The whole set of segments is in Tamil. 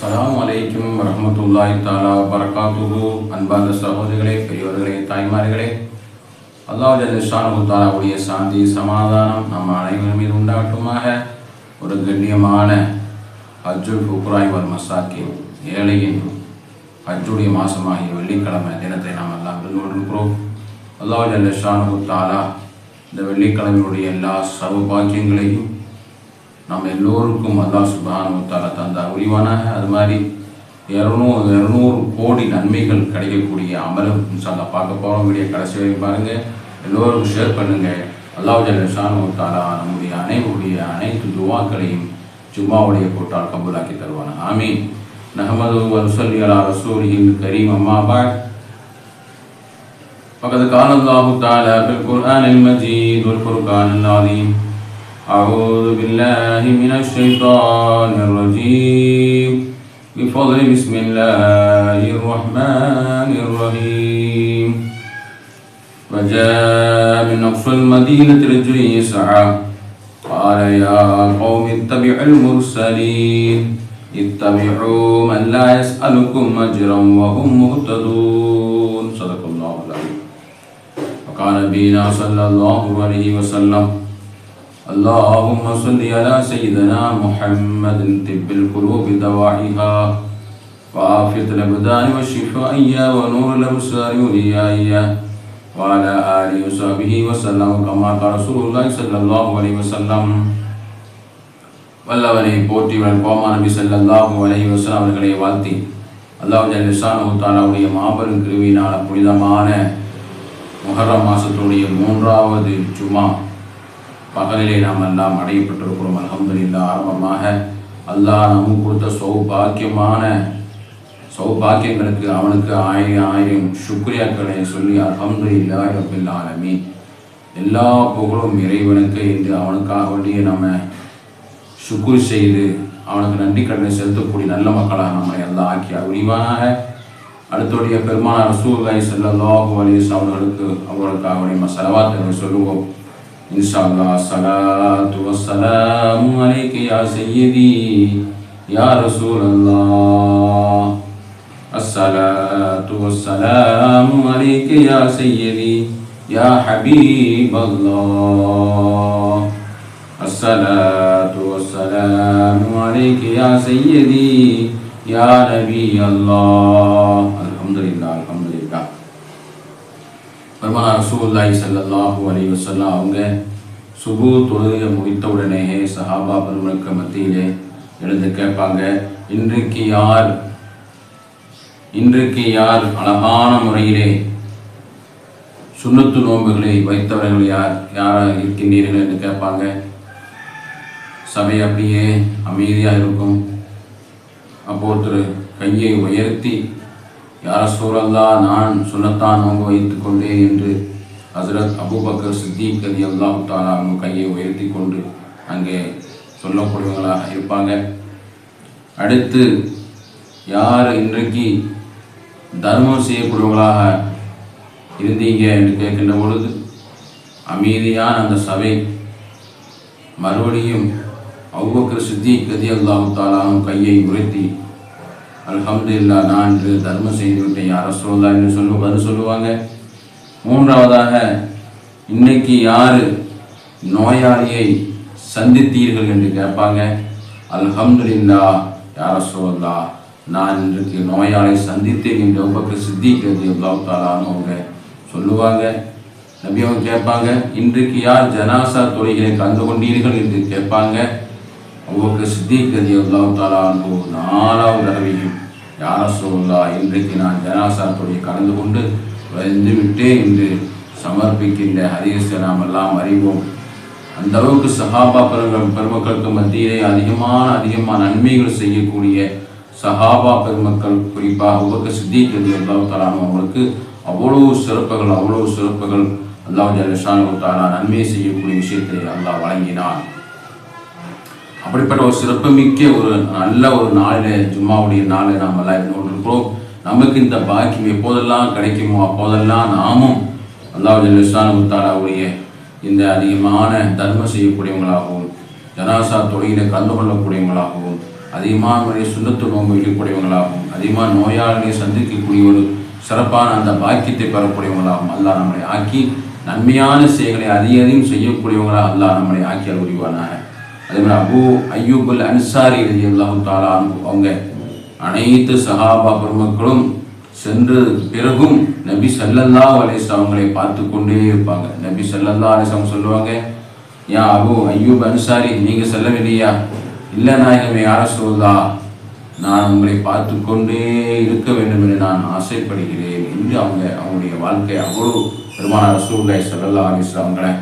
அஸ்லாம் அலைக்கும் வரமத்துல்லாய் தாலா வரகாத்துகு அன்பார்ந்த சகோதரிகளே பெரியவர்களே தாய்மார்களே அல்லாஹ் ஜல்லிஷானு தாலாவுடைய சாந்தி சமாதானம் நம்ம அனைவரும் மீது உண்டாகட்டுமாக. ஒரு கண்ணியமான ஹஜ்ஜுல் புக்ராய் வல் மசாக்கி ஏழையின் ஹஜ்ஜுடைய மாதமாகிய வெள்ளிக்கிழமை தினத்தை நாம் எல்லாம் இருந்து கொண்டிருக்கிறோம் அல்லாஹ் ஜல்லிஷானு தாலா இந்த வெள்ளிக்கிழமையுடைய எல்லா சர்வ பாக்கியங்களையும் நம்ம எல்லோருக்கும் அல்லாஹ் சுபானு தாலா தந்த உரிவானாக அது மாதிரி இரநூறு இரநூறு கோடி நன்மைகள் கிடைக்கக்கூடிய அமலும் இன்ஷால்லா பார்க்க போகிறோம் வீடியோ கடைசி வரைக்கும் பாருங்க எல்லோருக்கும் ஷேர் பண்ணுங்க அல்லாஹ் ஜல்ஷானு தாலா நம்முடைய அனைவருடைய அனைத்து துவாக்களையும் ஜும்மாவுடைய போட்டால் கபூலாக்கி தருவான ஆமீன் நஹமது வசல்லி அலா ரசூலிஹில் கரீம் அம்மா பாய் فقد قال الله تعالى في القرآن المجيد والفرقان العظيم أعوذ بالله من الشيطان الرجيم. بفضل بسم الله الرحمن الرحيم. وجاء من أقصى المدينة رجل يسعى قال يا قوم اتبعوا المرسلين. اتبعوا من لا يسألكم أجرا وهم مهتدون. صدق الله العظيم. وقال نبينا صلى الله عليه وسلم اللهم صل على سيدنا محمد طب القلوب دواعيها وعافية الأبدان والشفائية ونور الأبصار وليائية وعلى آله وصحبه وسلم كما قال رسول الله صلى الله عليه وسلم வல்லவனை போற்றிவன் கோமா நபி ஸல்லல்லாஹு அலைஹி வஸல்லம் அவர்களை வாழ்த்தி அல்லாஹ் ஜல்லிஷானு தாலாவுடைய மாபெரும் கிருவியினால புனிதமான முஹர்ரம் மாசத்துடைய மூன்றாவது ஜுமா பகலிலே நாம் எல்லாம் அடையப்பட்டிருக்கிறோம். அலமதுல்லா ஆரம்பமாக அல்லாஹ் நமக்கு கொடுத்த சௌபாக்கியமான சௌபாக்கியங்களுக்கு அவனுக்கு ஆயிரம் ஆயிரம் சுக்ரியாக்களை சொல்லி அல்ஹம்துலில்லா ரபில் ஆலமீன். எல்லா புகழும் இறைவனுக்கு என்று அவனுக்காக வேண்டிய நம்ம சுக்குர் செய்து அவனுக்கு நன்றி கடனை செலுத்தக்கூடிய நல்ல மக்களாக நம்மை எல்லாம் ஆக்கி உரிவானாக அடுத்தோடைய பெருமான ரசூல்லாய் ஸல்லல்லாஹு அலைஹி அவர்களுக்கு அவர்களுக்காக சொல்லுவோம். إن شاء الله الصلاة والسلام عليك يا سيدي يا رسول الله. الصلاة والسلام عليك يا سيدي يا حبيب الله. الصلاة والسلام عليك يا سيدي يا نبي الله. الحمد لله. பெருமானார் ரசூல்லாய் சல்லாஹூ அலி வசல்லா அவங்க சுபு தொழுகை முடித்த உடனேயே சஹாபா பெருமக்கள் மத்தியிலே எழுந்து கேட்பாங்க இன்றைக்கு யார் இன்றைக்கு யார் அழகான முறையிலே சுண்ணத்து நோன்புகளை வைத்தவர்கள் யார் யாராக இருக்கின்றீர்கள்? என்று கேட்பாங்க. சபை அப்படியே அமைதியாக இருக்கும். அப்போ ஒருத்தர் கையை உயர்த்தி யார சூரல்லா நான் சுனத்தான் நோன்பு வைத்துக் கொண்டேன் என்று ஹசரத் அபுபக்கர் சித்திக் கதி அல்லாஹு தாலா அவங்க கையை உயர்த்தி கொண்டு அங்கே சொல்லக்கூடியவங்களாக இருப்பாங்க. அடுத்து யார் இன்றைக்கு தர்மம் செய்யக்கூடியவங்களாக இருந்தீங்க என்று கேட்கின்ற பொழுது அமைதியான அந்த சபை மறுபடியும் அவ்வக்கர் சித்தி கதி அல்லாஹு தாலாவும் கையை உயர்த்தி அல்ஹம்துலில்லா நான் இன்று தர்மம் செய்து விட்டேன் யார சொல்லா என்று சொல்லு பதில் சொல்லுவாங்க. மூன்றாவதாக இன்னைக்கு யார் நோயாளியை சந்தித்தீர்கள் என்று கேட்பாங்க. அல்ஹம்துல்லா யார சொல்லா நான் இன்றைக்கு நோயாளி சந்தித்தேன் என்று அவ்வக்கர் சித்தி கதி அல்லாஹு அவங்க சொல்லுவாங்க. நபி அவங்க கேட்பாங்க இன்றைக்கு யார் ஜனாசா தொழில்களை கலந்து கொண்டீர்கள் என்று கேட்பாங்க. அவ்வளோக்கு சித்திகதி கதி அல்லாஹ் நாலாவது தடவையும் யார சொல்லா இன்றைக்கு நான் ஜனாசா தொழில் கலந்து கொண்டு வந்து விட்டே என்று சமர்ப்பிக்கின்ற ஹரிசை நாம் எல்லாம் அறிவோம். அந்த அளவுக்கு சஹாபா பெருமக்கள் பெருமக்களுக்கு மத்தியிலே அதிகமான அதிகமான நன்மைகள் செய்யக்கூடிய சஹாபா பெருமக்கள் குறிப்பாக உபக்க சித்திகதி கதி அவங்களுக்கு அவ்வளவு சிறப்புகள் அவ்வளவு சிறப்புகள் அல்லாஹ் ஜலஷானு தாலா நன்மை செய்யக்கூடிய விஷயத்தை அல்லாஹ் வழங்கினான். அப்படிப்பட்ட ஒரு சிறப்புமிக்க ஒரு நல்ல ஒரு நாளில் ஜும்மாவுடைய நாளில் நாம் எல்லாம் இருந்து கொண்டிருக்கிறோம். நமக்கு இந்த பாக்கியம் எப்போதெல்லாம் கிடைக்குமோ அப்போதெல்லாம் நாமும் அல்லாஹ் ஜலஷானு இந்த அதிகமான தர்மம் செய்யக்கூடியவங்களாகவும் ஜனாசா தொழிலை கலந்து கொள்ளக்கூடியவங்களாகவும் அதிகமான முறையை சுண்ணத்து நோன்பு வைக்கக்கூடியவங்களாகவும் அதிகமாக நோயாளியை சந்திக்கக்கூடிய ஒரு சிறப்பான அந்த பாக்கியத்தை பெறக்கூடியவங்களாகவும் அல்லாஹ் நம்மளை ஆக்கி நன்மையான செயல்களை அதிக அதிகம் செய்யக்கூடியவங்களாக அல்லாஹ் நம்மளை ஆக்கி அறிவுரிவானாக அதே மாதிரி அபு ஐயூபுல் அன்சாரி ரதி தாலா அவங்க அனைத்து சஹாபா பெருமக்களும் சென்று பிறகும் நபி சல்லல்லா அலேஸ் அவங்களை பார்த்து கொண்டே இருப்பாங்க. நபி சல்லல்லா அலேஸ் அவங்க சொல்லுவாங்க ஏன் அபு ஐயூப் அன்சாரி நீங்க செல்லவில்லையா இல்லை நாயகமே யார சொல்லா நான் உங்களை பார்த்து கொண்டே இருக்க வேண்டும் என்று நான் ஆசைப்படுகிறேன் என்று அவங்க அவங்களுடைய வாழ்க்கை அவ்வளோ பெருமான ரசூல்லாய் சல்லல்லா அலிஸ் அவங்களை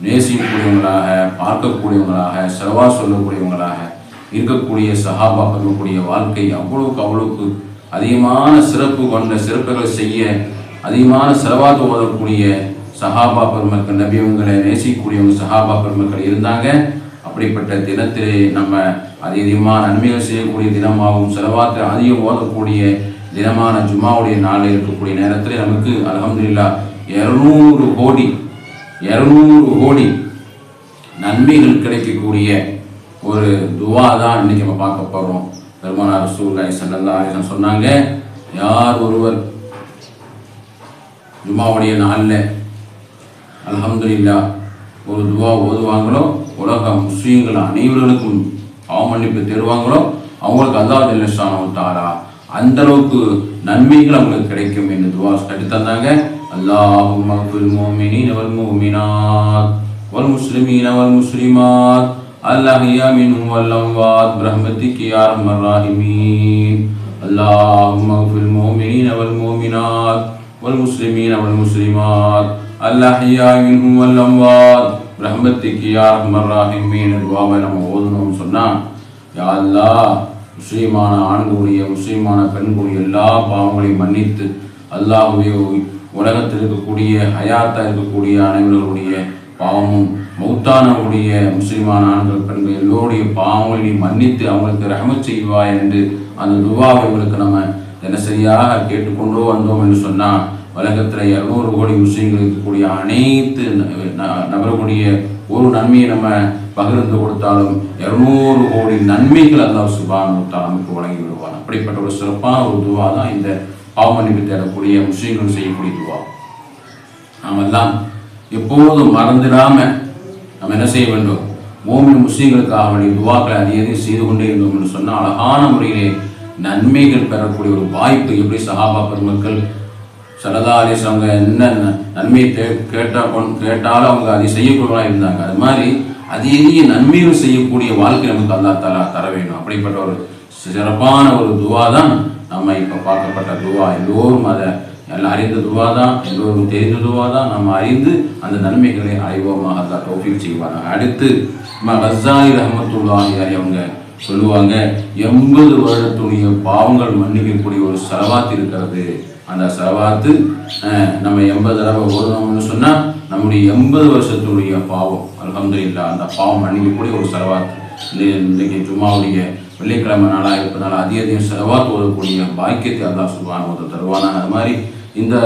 நேசிக்கக்கூடியவங்களாக பார்க்கக்கூடியவங்களாக செலவா சொல்லக்கூடியவங்களாக இருக்கக்கூடிய சஹாபா பண்ணக்கூடிய வாழ்க்கை அவ்வளவுக்கு அவ்வளவுக்கு அதிகமான சிறப்பு கொண்ட சிறப்புகளை செய்ய அதிகமான செலவாக ஓதக்கூடிய சஹாபா பெருமக்கள் நபியவங்களை நேசிக்கக்கூடியவங்க சஹாபா பெருமக்கள் இருந்தாங்க. அப்படிப்பட்ட தினத்திலே நம்ம அதிகமான நன்மைகள் செய்யக்கூடிய தினமாகவும் செலவாத்து அதிகம் ஓதக்கூடிய தினமான ஜும்மாவுடைய நாளில் இருக்கக்கூடிய நேரத்தில் நமக்கு அலமதுல்லா இரநூறு கோடி இரநூறு கோடி நன்மைகள் கிடைக்கக்கூடிய ஒரு துவா தான் இன்னைக்கு நம்ம பார்க்க போகிறோம் பெருமானார் ரசூல்லாய் சல்லல்லா அலிசன் சொன்னாங்க யார் ஒருவர் ஜுமாவுடைய நாளில் அலமதுல்லா ஒரு துவா ஓதுவாங்களோ உலக முஸ்லீம்கள் அனைவர்களுக்கும் அவமன்னிப்பு தருவாங்களோ அவங்களுக்கு அல்லாஹ் ஜல்லஷானோ தாரா அந்த அளவுக்கு நன்மைகள் அவங்களுக்கு கிடைக்கும் என்று துவா கட்டி தந்தாங்க. அல்லாஹும் மஃபில் மோமினின் வல் மோமினாத் வல் முஸ்லிமீன வல் முஸ்லிமாத் الأحياء منهم والأموات برحمتك يا أرحم الراحمين اللهم اغفر المؤمنين والمؤمنات والمسلمين والمسلمات الأحياء منهم والأموات برحمتك يا أرحم الراحمين துவாவை நம்ம ஓதணும்னு சொன்னா யா அல்லாஹ் முஸ்லீமான ஆண்களுடைய முஸ்லீமான பெண்களுடைய எல்லா பாவங்களையும் மன்னித்து அல்லாஹுடைய உலகத்தில் இருக்கக்கூடிய ஹயாத்தா இருக்கக்கூடிய அனைவர்களுடைய பாவமும் மௌத்தானவருடைய முஸ்லிமான ஆண்கள் பெண்கள் எல்லோருடைய பாவங்களையும் மன்னித்து அவங்களுக்கு ரகம செய்வா என்று அந்த துவாவை இவங்களுக்கு நம்ம தினசரியாக கேட்டுக்கொண்டோ வந்தோம் என்று சொன்னால் உலகத்தில் இரநூறு கோடி முஸ்லீம்கள் இருக்கக்கூடிய அனைத்து நபர்களுடைய ஒரு நன்மையை நம்ம பகிர்ந்து கொடுத்தாலும் இரநூறு கோடி நன்மைகள் அல்லாஹ் சுபான் நமக்கு வழங்கி விடுவான் அப்படிப்பட்ட ஒரு சிறப்பான ஒரு துவா தான் இந்த பாவமன்னிப்பு தேடக்கூடிய முஸ்லீம்கள் செய்யக்கூடிய துவா. நாம் எல்லாம் எப்போதும் மறந்துடாம நம்ம என்ன செய்ய வேண்டும்? மோமின் முஸ்லீம்களுக்காக வேண்டிய துவாக்களை அதிகம் செய்து கொண்டே இருந்தோம் என்று சொன்னால் அழகான முறையிலே நன்மைகள் பெறக்கூடிய ஒரு வாய்ப்பு எப்படி சஹாபா பெருமக்கள் சரதாரி அவங்க என்ன நன்மையை கேட்டால் கேட்டா கேட்டாலும் அவங்க அதை செய்யக்கூடியவங்களா இருந்தாங்க. அது மாதிரி அதிக நன்மைகள் செய்யக்கூடிய வாழ்க்கை நமக்கு அல்லா தலா தர வேண்டும். அப்படிப்பட்ட ஒரு சிறப்பான ஒரு துவா தான் நம்ம இப்போ பார்க்கப்பட்ட துவா எல்லோரும் அதை எல்லாம் அறிந்த துவா தான் எல்லோரும் தெரிந்த துவா தான் நம்ம அறிந்து அந்த நன்மைகளை அறிவோமாக அல்லா தௌஃபீக் செய்வாங்க அடுத்து ரஸாயி ரஹமத்துல்லாஹி அவங்க சொல்லுவாங்க எண்பது வருடத்துடைய பாவங்கள் மன்னிக்கக்கூடிய ஒரு செலவாத்து இருக்கிறது. அந்த செலவாத்து நம்ம எண்பது தடவை ஓதணும்னு சொன்னால் நம்முடைய எண்பது வருஷத்துடைய பாவம் அலமதுல்லா அந்த பாவம் மன்னிக்கக்கூடிய ஒரு செலவாத்து இன்றைக்கு ஜும்மாவுடைய வெள்ளிக்கிழமை நாளாக இருப்பதனால அதிக அதிகம் செலவாத்து ஓதக்கூடிய பாக்கியத்தை அல்லா சுபான் ஓத தருவானா அது மாதிரி இந்த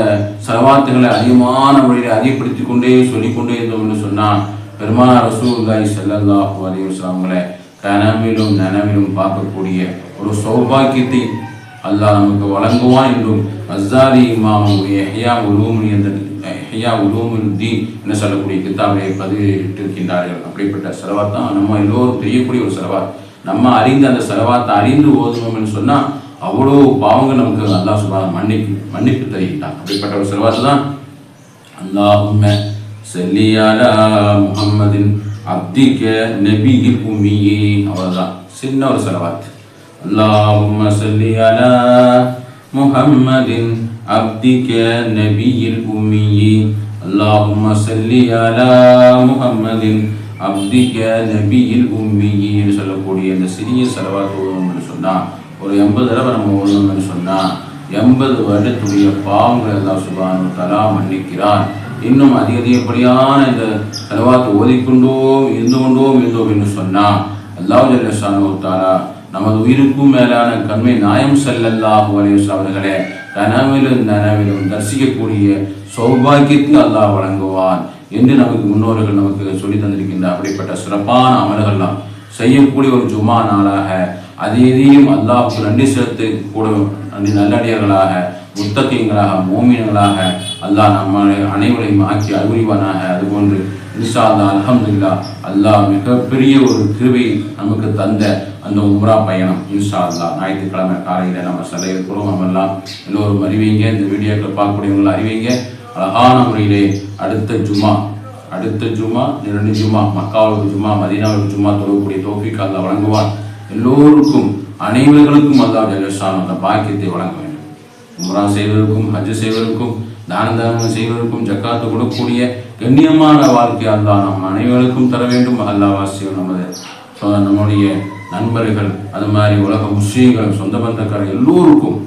செலவாத்துகளை அதிகமான முறையில் அதிகப்படுத்தி கொண்டே சொல்லிக்கொண்டே இருந்தோம்னு சொன்னால் பெருமானா ரசூல்லாய் செல்லல்லாஹு அலைவசங்களை கனவிலும் நனவிலும் பார்க்கக்கூடிய ஒரு சௌபாக்கியத்தை அல்லாஹ் நமக்கு வழங்குவான் என்றும் அஸ்ஸாரி இமாமுடைய ஹியா உலூமி என்ற ஹியா உலூமுல் தி என்ன சொல்லக்கூடிய கித்தாபை பதிவிட்டிருக்கின்றார்கள். அப்படிப்பட்ட செலவாத் தான் நம்ம எல்லோரும் தெரியக்கூடிய ஒரு செலவாத். நம்ம அறிந்து அந்த செலவாத்தை அறிந்து ஓதுவோம்னு சொன்னால் அவ்வளோ பாவங்கள் நமக்கு அல்லா சுபா மன்னிப்பு மன்னிப்பு தருகிட்டான் அப்படிப்பட்ட ஒரு செலவாத்து தான் அல்லாஹும் செல்லியாலா முகம்மதின் அப்திக்க நபிகி பூமியே அவ்வளோதான் சின்ன ஒரு செலவாத்து. அல்லாஹும் செல்லியாலா முகம்மதின் அப்திக்க நபியில் பூமியே அல்லாஹும் முகம்மதின் அப்திக நபியில் உம்மிகி என்று சொல்லக்கூடிய இந்த சிறிய செலவாக ஓதுவோம்னு சொன்னால் ஒரு எண்பது தடவை நம்ம ஓதுவோம்னு சொன்னால் எண்பது வருடத்துடைய பாவங்கள் எல்லாம் சுபானு தலா மன்னிக்கிறான். இன்னும் அதிக அதிகப்படியான இந்த செலவாத்து ஓதிக்கொண்டோம் இருந்து கொண்டோம் இருந்தோம் என்று சொன்னால் அல்லாஹ் ஜல்லஷானு தாரா நமது உயிருக்கும் மேலான கண்மை நாயம் செல்லல்லாஹு அலேஸ் அவர்களே கனவிலும் நனவிலும் தரிசிக்கக்கூடிய சௌபாகியத்தை அல்லாஹ் வழங்குவான். என்று நமக்கு முன்னோர்கள் நமக்கு சொல்லி தந்திருக்கின்ற அப்படிப்பட்ட சிறப்பான அமல்கள்லாம் செய்யக்கூடிய ஒரு ஜும்மா நாளாக அதே இதையும் அல்லாஹுக்கு நன்றி செலுத்து கூட நல்லடியர்களாக முத்தகங்களாக மோமினங்களாக அல்லாஹ் நம்ம அனைவரையும் ஆக்கி அறிவுரிவானாக. அதுபோன்று இன்ஷா அல்லா அலமதுல்லா அல்லாஹ் மிகப்பெரிய ஒரு கிருவை நமக்கு தந்த அந்த உம்ரா பயணம். இன்ஷா அல்லா ஞாயிற்றுக்கிழமை காலையில் நம்ம செல்ல இருக்கிறோம் நம்ம எல்லாம் எல்லோரும் அறிவிங்க. இந்த வீடியோக்கள் பார்க்கக்கூடியவங்களும் அறிவிங்க. அழகான முறையிலே அடுத்த ஜுமா அடுத்த ஜுமா இரண்டு ஜுமா மக்காவுக்கு ஜுமா மதீனாவுக்கு ஜுமா தொழக்கூடிய தோஃபிக் அல்ல வழங்குவார். எல்லோருக்கும் அனைவர்களுக்கும் அல்லாஹ் ஜல்லஷான் அந்த பாக்கியத்தை வழங்க வேண்டும். உம்ரா செய்வதற்கும் ஹஜ் செய்வதற்கும் தான தர்மம் செய்வதற்கும் ஜக்காத்து கொடுக்கக்கூடிய கண்ணியமான வாழ்க்கை அல்லா நம் அனைவருக்கும் தர வேண்டும். அல்லாஹ் வாசியம் நமது நம்முடைய நண்பர்கள் அது மாதிரி உலக முஸ்லீம்கள் சொந்த பந்தக்காரர் எல்லோருக்கும்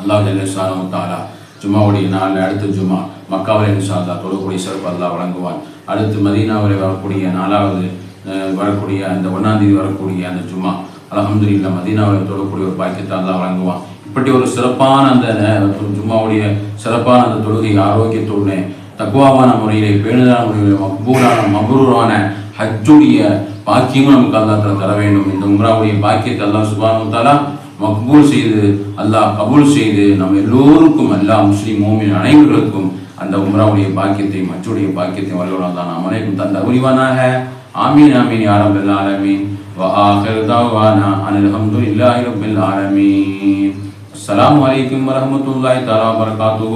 அல்லாஹ் ஜல்லஷானு தாலா ஜுமாவுடைய நாள் அடுத்த ஜும்மா. மக்காவில் இன்ஷா அல்லாஹ் தொழக்கூடிய சிறப்பு அல்லா வழங்குவான். அடுத்து மதீனாவில் வரக்கூடிய நாலாவது வரக்கூடிய அந்த ஒன்றாந்தேதி வரக்கூடிய அந்த ஜும்மா. அல்ஹம்துலில்லா மதீனாவில் தொழக்கூடிய ஒரு பாக்கியத்தை அல்லா வழங்குவான். இப்படி ஒரு சிறப்பான அந்த ஜும்மாவுடைய சிறப்பான அந்த தொழுகை ஆரோக்கியத்தோடு தக்குவாவான முறையிலே பேணுதான முறையிலே மக்பூரான மபரூரான ஹஜ்ஜுடைய பாக்கியமும் நமக்கு அல்லாஹ் தர- வேண்டும். இந்த உம்ராவுடைய பாக்கியத்தை அல்லா சுபானு தாலா மக்பூல் செய்து அல்லாஹ் கபூல் செய்து நம்ம எல்லோருக்கும் அல்லாஹ் முஸ்லீம் மோமின் அனைவர்களுக்கும் அந்த உம்ராவுடைய பாக்கியத்தை மச்சுடைய பாக்கியத்தை வல்லவரால் தான் நாம் அனைவரும் தந்த உரிவானாக ஆமீன் ஆமீன் யாரம் ஆலமீன் وآخر دعوانا أن الحمد لله رب العالمين السلام عليكم ورحمة الله تعالى وبركاته